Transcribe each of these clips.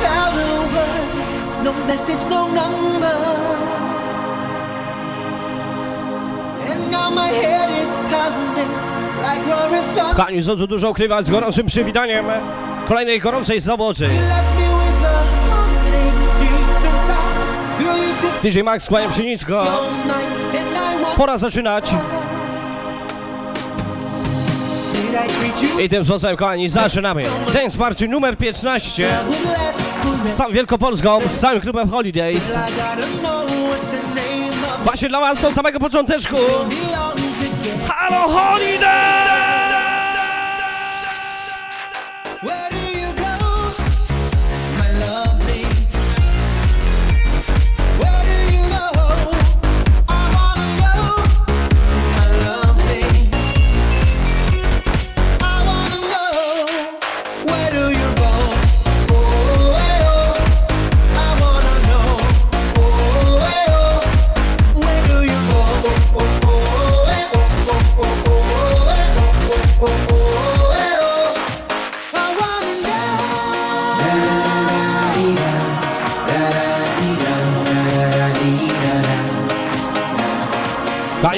shallow world, now my head is like co tu dużo ukrywać z gorącym przywitaniem kolejnej gorącej soboty. DJ Max, kłaniam się nisko. Pora zaczynać. I tym sposobem, kochani, zaczynamy. Dance Party numer 15. Sam Wielkopolską, z samym klubem Holidays. Właśnie dla Was od samego począteczku. Halo Holidays!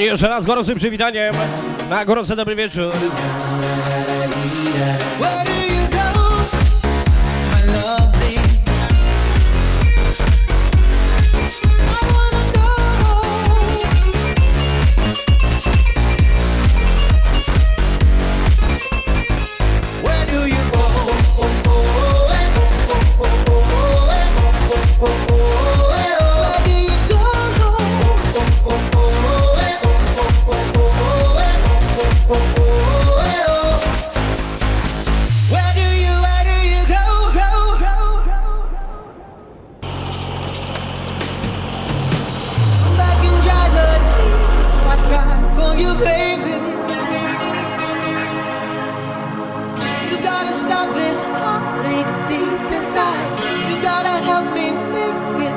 jeszcze raz gorącym przywitaniem na gorący dobry wieczór.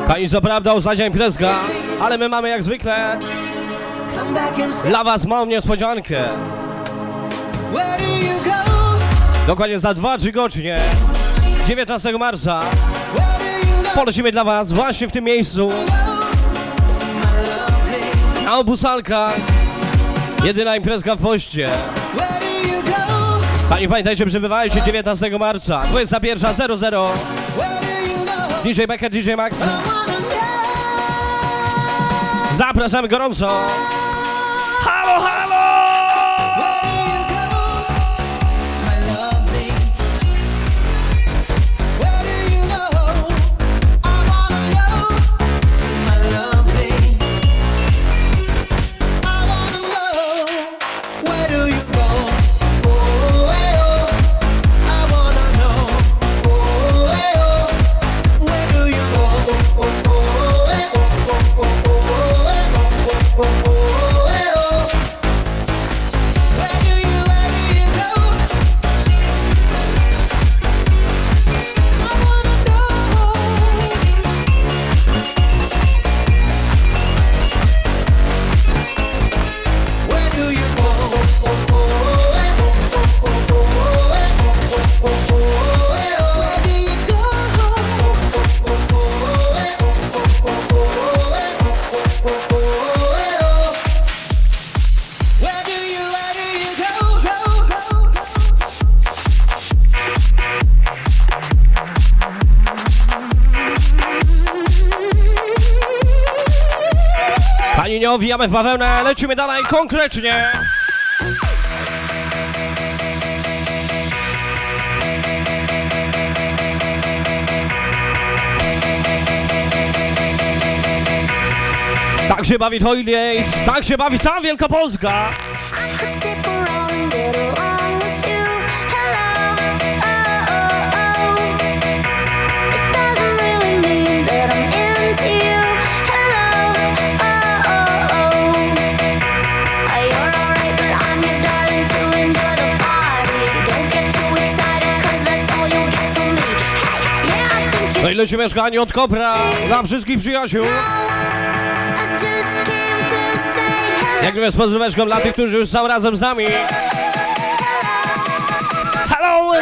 Pani co prawda oznajmia imprezka, ale my mamy jak zwykle dla was małą niespodziankę. Dokładnie za 2-3 godziny, 19 marca, polecimy dla was właśnie w tym miejscu. Na obusalkach. Jedyna imprezka w poście. Pani pamiętajcie, przebywajcie 19 marca, 21.00. DJ Becker, DJ Max. Zapraszamy gorąco. Ani nie owijamy w bawełnę, lecimy dalej konkretnie. Tak się bawi Hoilies, tak się bawi cała Wielka Polska. leci mieszkanie od Kopra dla wszystkich przyjaciół. Jak mówię z pozdróweczką dla tych, którzy już są razem z nami. Hello!